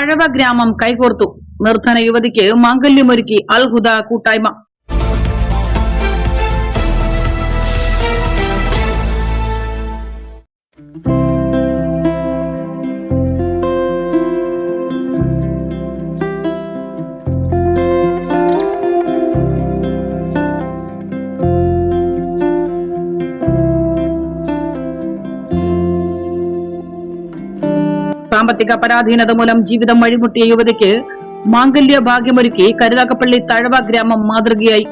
തഴവ ഗ്രാമം കൈകോർത്തു. നിർധന യുവതിക്ക് മാംഗല്യമൊരുക്കി അൽഹുദ കൂട്ടായ്മ. സാമ്പത്തിക പരാധീനത മൂലം ജീവിതം വഴിമുട്ടിയ യുവതിക്ക് മാംഗല്യ ഭാഗ്യമൊരുക്കി കരുനാഗപ്പള്ളി തഴവ ഗ്രാമം മാതൃകയായി.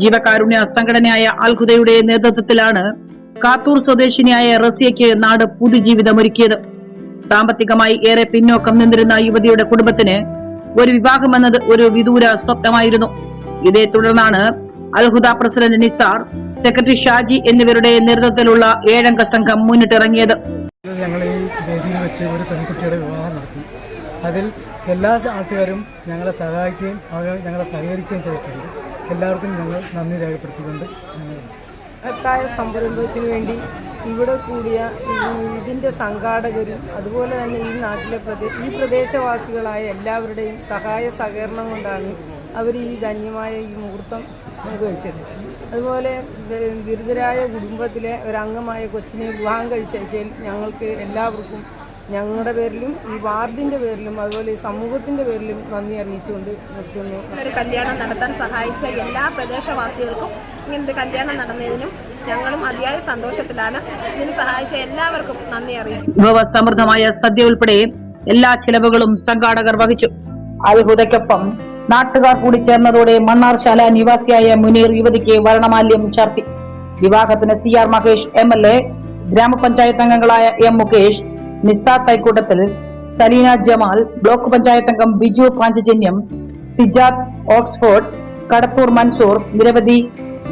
ജീവകാരുണ്യ സംഘടനയായ അൽഹുദയുടെ നേതൃത്വത്തിലാണ് കാത്തൂർ സ്വദേശിനിയായ റസിയയ്ക്ക് നാട് പുതുജീവിതമൊരുക്കിയത്. സാമ്പത്തികമായി ഏറെ പിന്നോക്കം നിന്നിരുന്ന യുവതിയുടെ കുടുംബത്തിന് ഒരു വിവാഹമെന്നത് ഒരു വിദൂര സ്വപ്നമായിരുന്നു. ഇതേ തുടർന്നാണ് അൽഹുദ പ്രസിഡന്റ് നിസാർ സെക്രട്ടറി ഷാജി എന്നിവരുടെ നേതൃത്വത്തിലുള്ള ഏഴംഗ സംഘം മുന്നിട്ടിറങ്ങിയത്. വേദിയിൽ വെച്ച് ഒരു പെൺകുട്ടിയുടെ വിവാഹം നടത്തി. അതിൽ എല്ലാ ആൾക്കാരും ഞങ്ങളെ സഹായിക്കുകയും അവർ ഞങ്ങളെ സഹകരിക്കുകയും ചെയ്തിട്ടുണ്ട്. എല്ലാവർക്കും ഞങ്ങൾ നന്ദി രേഖപ്പെടുത്തിക്കൊണ്ട് മഹത്തായ സംരംഭത്തിന് വേണ്ടി ഇവിടെ കൂടിയ ഇതിന്റെ സംഘാടകരും അതുപോലെ തന്നെ ഈ നാട്ടിലെ പ്രദേ ഈ പ്രദേശവാസികളായ എല്ലാവരുടെയും സഹായ സഹകരണം കൊണ്ടാണ് അവർ ഈ ധന്യമായ ഈ മുഹൂർത്തം നമുക്ക് വെച്ചത്. അതുപോലെ ദുരിതരായ ദരിദ്രരായ കുടുംബത്തിലെ ഒരംഗമായ കൊച്ചിനെ വിവാഹം കഴിച്ചയച്ചാൽ ഞങ്ങൾക്ക് എല്ലാവർക്കും ഞങ്ങളുടെ പേരിലും ഈ വാർഡിന്റെ പേരിലും അതുപോലെ ഈ സമൂഹത്തിന്റെ പേരിലും നന്ദി അറിയിച്ചുകൊണ്ട് നിർത്തുന്നു. ഒരു കല്യാണം നടത്താൻ സഹായിച്ച എല്ലാ പ്രദേശവാസികൾക്കും ഇങ്ങനത്തെ കല്യാണം നടന്നതിനും ഞങ്ങളും അതിയായ സന്തോഷത്തിലാണ്. ഇതിന് സഹായിച്ച എല്ലാവർക്കും നന്ദി അറിയിക്കും വിഭവ സമൃദ്ധമായ സദ്യ ഉൾപ്പെടെ എല്ലാ ചിലവുകളും സംഘാടകർ വഹിച്ചു. അൽഹുദയ്ക്കൊപ്പം നാട്ടുകാർ കൂടി ചേർന്നതോടെ മണ്ണാർശാല നിവാസിയായ മുനീർ യുവതിക്ക് വരണമാല്യം ചാർത്തി. വിവാഹത്തിന് C R Mahesh M L A ഗ്രാമപഞ്ചായത്ത് അംഗങ്ങളായ എം മുകേഷ് നിസാർ തൈക്കൂട്ടത്തിൽ സലീന ജമാൽ ബ്ലോക്ക് പഞ്ചായത്ത് അംഗം ബിജു പാഞ്ചജന്യം സിജാദ് ഓക്സ്ഫോർഡ് കടത്തൂർ മൻസൂർ നിരവധി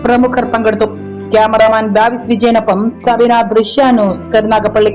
പ്രമുഖർ പങ്കെടുത്തു. ക്യാമറാമാൻ ബാവിസ് വിജയനൊപ്പം സബിന ദൃശ്യാനു കരുനാഗപ്പള്ളി.